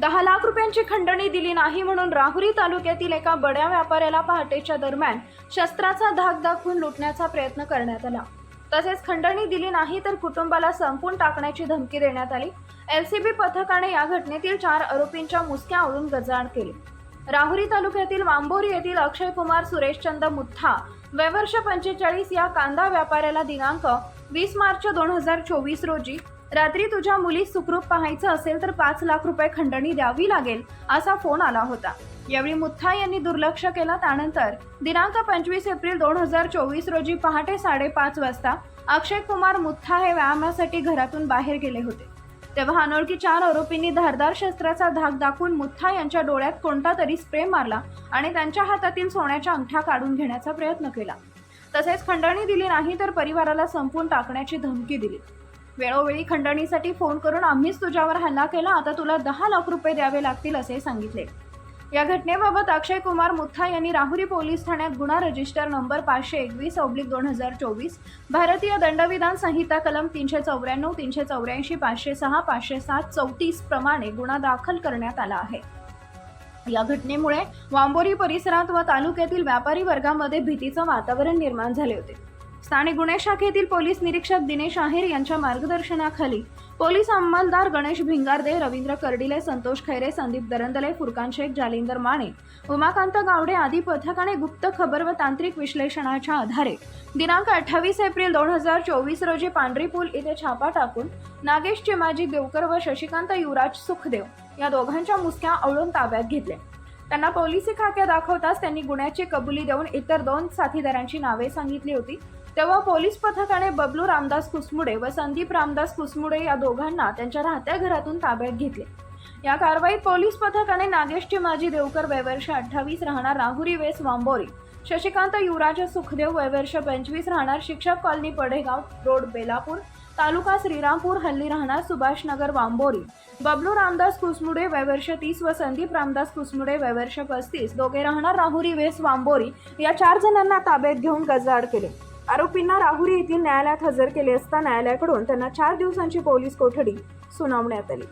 दहा लाख रुपयांची खंडणी दिली नाही म्हणून राहुरी तालुक्यातील एका बड्या व्यापाऱ्याला पहाटेच्या दरम्यान शस्त्राचा धाक दाखवून लुटण्याचा प्रयत्न करण्यात आला. तसेच खंडणी दिली नाही तर कुटुंबाला संपून टाकण्याची धमकी देण्यात आली. एलसीबी पथकाने या घटनेतील चार आरोपींच्या मुसक्या आवळून गजाआड केली. राहुरी तालुक्यातील वांबोरी येथील अक्षय कुमार सुरेशचंद मुठ्ठा वयवर्ष पंचेचाळीस या कांदा व्यापाऱ्याला दिनांक वीस मार्च दोन हजार चोवीस रोजी रात्री तुझ्या मुली सुखरूप पाहायचं असेल तर पाच लाख रुपये खंडणी द्यावी लागेल असा फोन आला होता. यावेळी मुथ्था यांनी दुर्लक्ष केला त्यानंतर दिनांक पंचवीस एप्रिल दोन हजार चोवीस रोजी पहाटे साडेपाच वाजता अक्षय कुमार मुथ्था हे व्यायामासाठी घरातून बाहेर गेले होते. तेव्हा अनोळखी चार आरोपींनी धारदार शस्त्राचा धाक दाखवून मुथ्था यांच्या डोळ्यात कोणता तरी स्प्रे मारला आणि त्यांच्या हातातील सोन्याच्या अंगठ्या काढून घेण्याचा प्रयत्न केला. तसेच खंडणी दिली नाही तर परिवाराला संपून टाकण्याची धमकी दिली. वेळोवेळी खंडणीसाठी फोन करून आम्हीच तुझ्यावर हल्ला केला आता तुला दहा लाख रुपये द्यावे लागतील असे सांगितले. या घटनेबाबत अक्षय कुमार मुथा यांनी राहुरी पोलीस ठाण्यात गुन्हा रजिस्टर नंबर पाचशे एकवीस ऑब्लिक दोन हजार चोवीस भारतीय दंडविधान संहिता कलम तीनशे चौऱ्याण्णव तीनशे चौऱ्याऐंशी पाचशे सहा पाचशे सात चौतीस प्रमाणे गुन्हा दाखल करण्यात आला आहे. या घटनेमुळे वांबोरी परिसरात व तालुक्यातील व्यापारी वर्गामध्ये भीतीचं वातावरण निर्माण झाले होते. स्थानिक गुन्हे शाखेतील पोलीस निरीक्षक दिनेश आहेर यांच्या मार्गदर्शनाखाली पोलीस अंमलदार गणेश भिंगारदे रवींद्र कर्डिले संतोष खैरे संदीप दरंदले फुरकान शेख जालिंदर माने उमाकांत गावडे आदी पथकाने गुप्त खबर व तांत्रिक विश्लेषणाच्या आधारे दिनांक अठ्ठावीस एप्रिल दोन हजार चोवीस रोजी पांढरी पूल इथे छापा टाकून नागेश चिमाजी देवकर व शशिकांत युवराज सुखदेव या दोघांच्या मुसक्या आवळून ताब्यात घेतल्या. त्यांना पोलिसी खाक्या दाखवताच त्यांनी गुन्ह्याची कबुली देऊन इतर दोन साथीदारांची नावे सांगितली होती. तेव्हा पोलीस पथकाने बबलू रामदास कुसमुडे व संदीप रामदास कुसमुडे या दोघांना त्यांच्या राहत्या घरातून ताब्यात घेतले. या कारवाईत पोलीस पथकाने नागेशचे माजी देवकर वयवर्ष अठ्ठावीस राहणार राहुरी वेस वांबोरी शशिकांत युवराज सुखदेव वयवर्ष पंचवीस राहणार शिक्षक कॉलनी पडेगाव रोड बेलापूर तालुका श्रीरामपूर हल्ली राहणार सुभाषनगर वांबोरी. बबलू रामदास कुसमुडे वयवर्ष तीस व संदीप रामदास कुसमुडे वयवर्ष पस्तीस. दोघे राहणार राहुरी वेस वांबोरी. या चार जणांना ताब्यात घेऊन गजाआड केले. आरोपींना राहुरी येथील न्यायालयात हजर केले असता न्यायालयाकडून त्यांना चार दिवसांची पोलीस कोठडी सुनावण्यात आली.